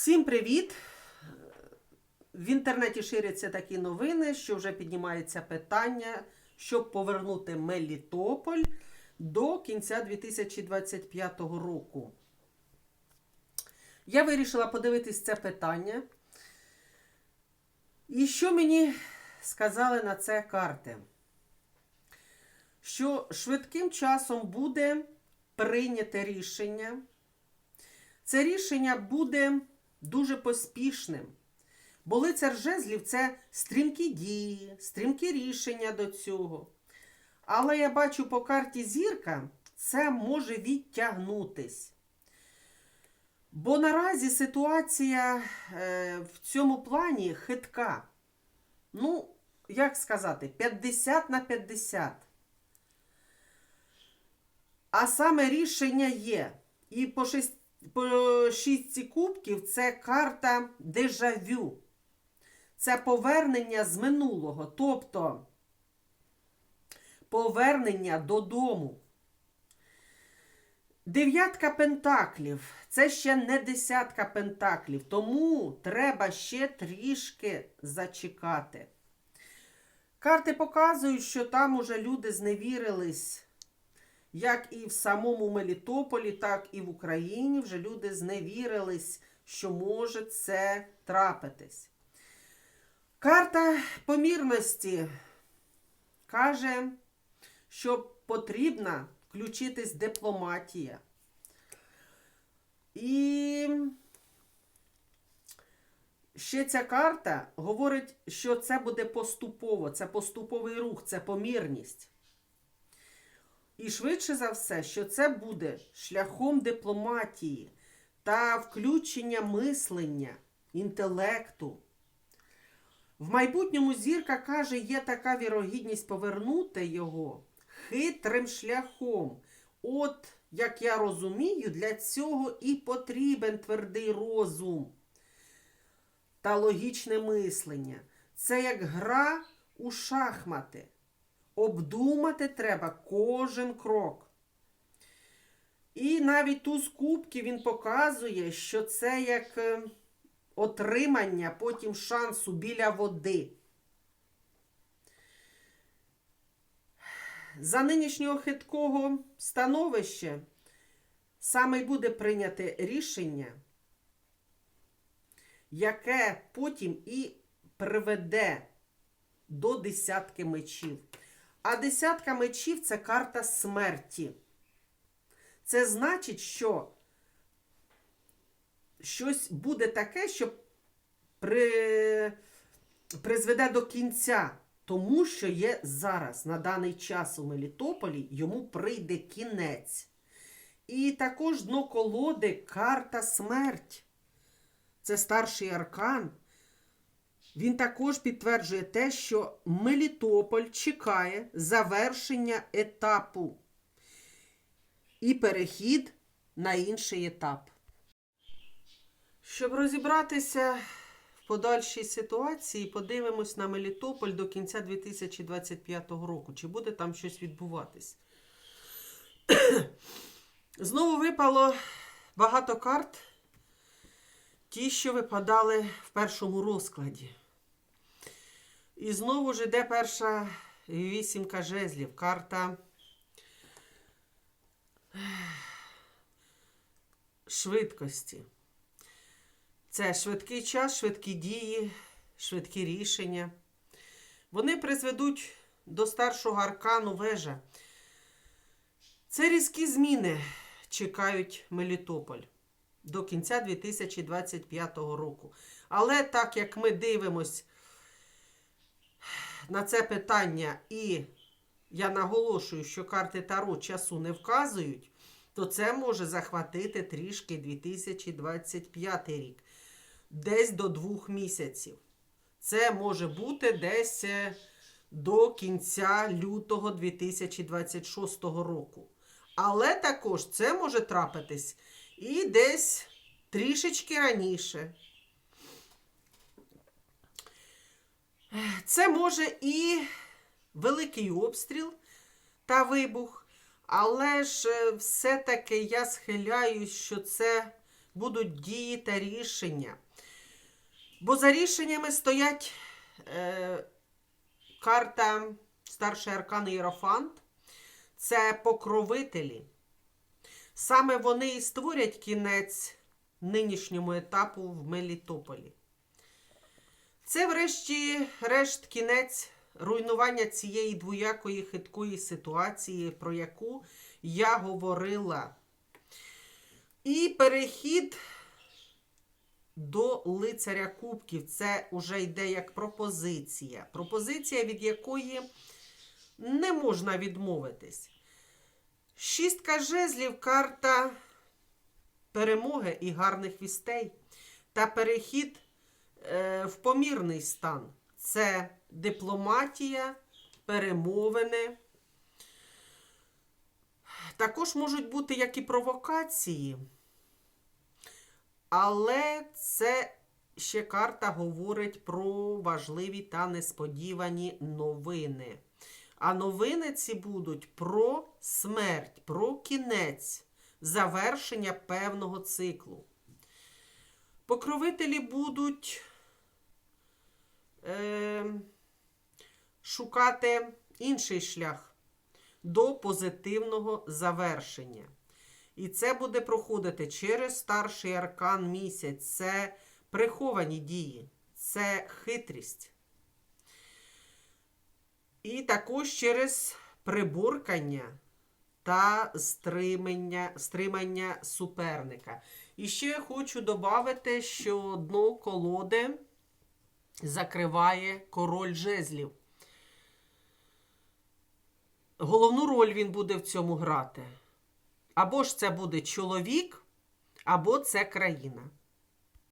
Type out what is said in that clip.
Всім привіт! В інтернеті ширяться такі новини, що вже піднімається питання, щоб повернути Мелітополь до кінця 2025 року. Я вирішила подивитись це питання. І що мені сказали на це карти? Що швидким часом буде прийняте рішення. Це рішення буде дуже поспішним. Бо лицар жезлів це стрімкі дії, стрімкі рішення до цього. Але я бачу по карті зірка, це може відтягнутись. Бо наразі ситуація е, в цьому плані хитка. Ну, як сказати, 50 на 50. А саме рішення є. І по, шесть, по шістці кубків це карта дежавю. Це повернення з минулого. Тобто повернення додому. Дев'ятка пентаклів це ще не десятка пентаклів, тому треба ще трішки зачекати. Карти показують, що там уже люди зневірились, як і в самому Мелітополі, так і в Україні вже люди зневірились, що може це трапитись. Карта помірності каже, що потрібна включитись дипломатія. І ще ця карта говорить, що це буде поступово, це поступовий рух, це помірність. І швидше за все, що це буде шляхом дипломатії та включення мислення, інтелекту. В майбутньому зірка каже, є така вірогідність повернути його хитрим шляхом. От, як я розумію, для цього і потрібен твердий розум та логічне мислення. Це як гра у шахмати. Обдумати треба кожен крок. І навіть туз кубки він показує, що це як е, отримання потім шансу біля води. За нинішнього хиткого становища саме й буде прийняте рішення, яке потім і приведе до десятки мечів. А десятка мечів це карта смерті. Це значить, що щось буде таке, що при... призведе до кінця. Тому що є зараз, на даний час у Мелітополі, йому прийде кінець. І також дно колоди карта смерть. Це старший аркан. Він також підтверджує те, що Мелітополь чекає завершення етапу і перехід на інший етап. Щоб розібратися в подальшій ситуації, подивимось на Мелітополь до кінця 2025 року. Чи буде там щось відбуватись? Знову випало багато карт, ті, що випадали в першому розкладі. І знову ж іде перша вісімка жезлів. Карта швидкості. Це швидкий час, швидкі дії, швидкі рішення. Вони призведуть до старшого аркану вежа. Це різкі зміни чекають Мелітополь до кінця 2025 року. Але так як ми дивимось на це питання, і я наголошую, що карти Таро часу не вказують, то це може захватити трішки 2025 рік. Десь до двох місяців. Це може бути десь е, до кінця лютого 2026 року. Але також це може трапитись і десь трішечки раніше. Це може і великий обстріл та вибух, але ж е, все-таки я схиляюсь, що це будуть дії та рішення. Бо за рішеннями стоять е, карта старший аркан Єрофант. Це покровителі. Саме вони і створять кінець нинішньому етапу в Мелітополі. Це, врешті-решт, кінець руйнування цієї двоякої хиткої ситуації, про яку я говорила. І перехід до лицаря кубків. Це вже йде як пропозиція. Пропозиція, від якої не можна відмовитись. Шістка жезлів карта перемоги і гарних вістей та перехід в помірний стан. Це дипломатія, перемовини. Також можуть бути як і провокації, але це ще карта говорить про важливі та несподівані новини. А новини ці будуть про смерть, про кінець, завершення певного циклу. Покровителі будуть е, шукати інший шлях до позитивного завершення. І це буде проходити через старший аркан місяць. Це приховані дії, це хитрість. І також через приборкання та стримання, стримання суперника. І ще хочу додати, що дно колоди закриває король жезлів. Головну роль він буде в цьому грати. Або ж це буде чоловік, або це країна.